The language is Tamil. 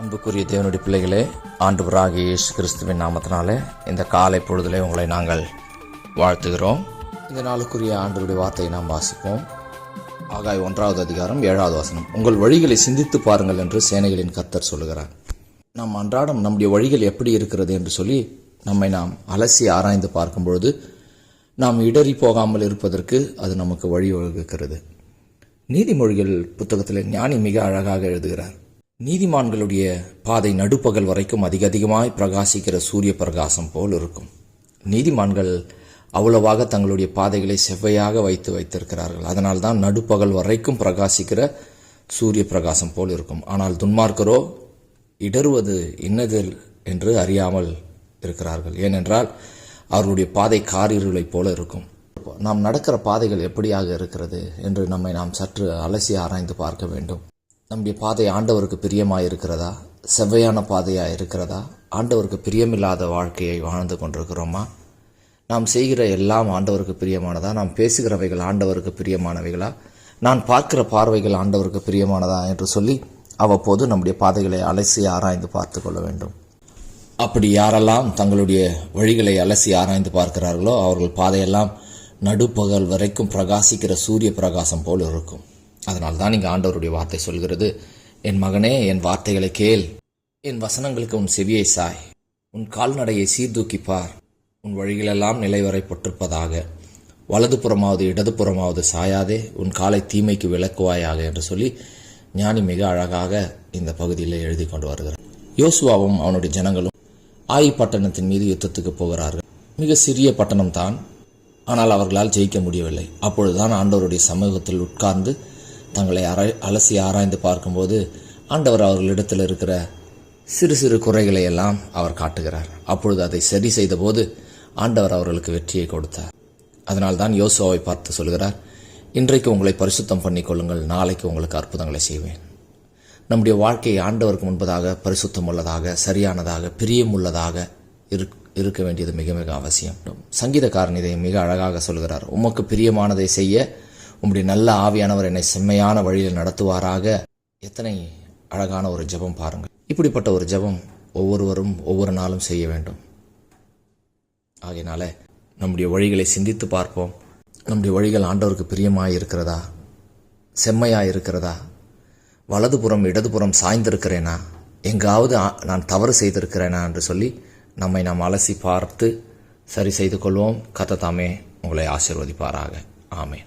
அன்புக்குரிய தேவனுடைய பிள்ளைகளே ஆண்டவராக இயேசு கிறிஸ்துவின் நாமத்தினாலே இந்த காலை பொழுதிலே உங்களை நாங்கள் வாழ்த்துகிறோம். இந்த நாளுக்குரிய ஆண்டவருடைய வார்த்தையை நாம் வாசிப்போம். ஆகாய் ஒன்றாவது அதிகாரம் ஏழாவது வசனம். உங்கள் வழிகளை சிந்தித்து பாருங்கள் என்று சேனைகளின் கத்தர் சொல்லுகிறார். நாம் அன்றாடம் நம்முடைய வழிகள் எப்படி இருக்கிறது என்று சொல்லி நம்மை நாம் அலசி ஆராய்ந்து பார்க்கும் பொழுது நாம் இடறி போகாமல் இருப்பதற்கு அது நமக்கு வழி வகுக்கிறது நீதிமொழிகள் புத்தகத்தில் ஞானி மிக அழகாக எழுதுகிறார். நீதிமான்களுடைய பாதை நடுப்பகல் வரைக்கும் அதிக அதிகமாய் பிரகாசிக்கிற சூரிய பிரகாசம் போல் இருக்கும். நீதிமான்கள் அவ்வளவாக தங்களுடைய பாதைகளை செவ்வையாக வைத்து வைத்திருக்கிறார்கள். அதனால் தான் நடுப்பகல் வரைக்கும் பிரகாசிக்கிற சூரிய பிரகாசம் போல் இருக்கும். ஆனால் துன்மார்க்கரோ இடறுவது இன்னது என்று அறியாமல் இருக்கிறார்கள். ஏனென்றால் அவர்களுடைய பாதை காரிருளைப் போல இருக்கும். நாம் நடக்கிற பாதைகள் எப்படியாக இருக்கிறது என்று நம்மை நாம் சற்று அலசி ஆராய்ந்து பார்க்க வேண்டும். நம்முடைய பாதை ஆண்டவருக்கு பிரியமாக இருக்கிறதா செவ்வையான பாதையாக இருக்கிறதா? ஆண்டவருக்கு பிரியமில்லாத வாழ்க்கையை வாழ்ந்து கொண்டிருக்கிறோமா? நாம் செய்கிற எல்லாம் ஆண்டவருக்கு பிரியமானதா? நாம் பேசுகிறவைகள் ஆண்டவருக்கு பிரியமானவைகளா? நான் பார்க்கிற பார்வைகள் ஆண்டவருக்கு பிரியமானதா என்று சொல்லி அவ்வப்போது நம்முடைய பாதைகளை அலசி ஆராய்ந்து பார்த்து கொள்ள வேண்டும். அப்படி யாரெல்லாம் தங்களுடைய வழிகளை அலசி ஆராய்ந்து பார்க்கிறார்களோ அவர்கள் பாதையெல்லாம் நடுப்பகல் வரைக்கும் பிரகாசிக்கிற சூரிய பிரகாசம் போல் இருக்கும். அதனால் தான் இங்கே ஆண்டவருடைய வார்த்தை சொல்கிறது என் மகனே என் வார்த்தைகளை கேள். என் வசனங்களுக்கு உன் செவியை சாய். உன் கால்நடையை சீர்தூக்கிப்பார் உன் வழிகளெல்லாம் நிலைவரைப்பட்டிருப்பதாக வலதுபுறமாவது இடதுபுறமாவது சாயாதே. உன் காலை தீமைக்கு விளக்குவாயாக என்று சொல்லி ஞானி மிக அழகாக இந்த பகுதியில் எழுதி கொண்டு வருகிறார். யோசுவாவும் அவனுடைய ஜனங்களும் ஆயி பட்டணத்தின் மீது யுத்தத்துக்கு போகிறார்கள். மிக சிறிய பட்டணம் தான். ஆனால் அவர்களால் ஜெயிக்க முடியவில்லை. அப்பொழுதுதான் ஆண்டவருடைய சமூகத்தில் உட்கார்ந்து தங்களை அரை அலசி ஆராய்ந்து பார்க்கும்போது ஆண்டவர் அவர்களிடத்தில் இருக்கிற சிறு சிறு குறைகளை எல்லாம் அவர் காட்டுகிறார். அப்பொழுது அதை சரி செய்தபோது ஆண்டவர் அவர்களுக்கு வெற்றியை கொடுத்தார். அதனால்தான் யோசுவாவை பார்த்து சொல்கிறார் இன்றைக்கு உங்களை பரிசுத்தம் பண்ணிக்கொள்ளுங்கள் நாளைக்கு உங்களுக்கு அற்புதங்களை செய்வேன். நம்முடைய வாழ்க்கையை ஆண்டவருக்கு முன்பதாக பரிசுத்தம் உள்ளதாக சரியானதாக பிரியமுள்ளதாக இருக்க வேண்டியது மிக மிக அவசியம். சங்கீதக்காரன் இதை மிக அழகாக சொல்கிறார் உமக்கு பிரியமானதை செய்ய உம்முடைய நல்ல ஆவியானவர் என்னை செம்மையான வழியில் நடத்துவாராக. எத்தனை அழகான ஒரு ஜெபம் பாருங்கள். இப்படிப்பட்ட ஒரு ஜெபம் ஒவ்வொருவரும் ஒவ்வொரு நாளும் செய்ய வேண்டும். ஆகையினால நம்முடைய வழிகளை சிந்தித்து பார்ப்போம். நம்முடைய வழிகள் ஆண்டவருக்கு பிரியமாக இருக்கிறதா? செம்மையாக இருக்கிறதா? வலதுபுறம் இடதுபுறம் சாய்ந்திருக்கிறேனா? எங்காவது நான் தவறு செய்திருக்கிறேனா என்று சொல்லி நம்மை நாம் அலசி பார்த்து சரி செய்து கொள்வோம். கத்த தாமே உங்களை ஆசிர்வதிப்பாராக. ஆமேன்.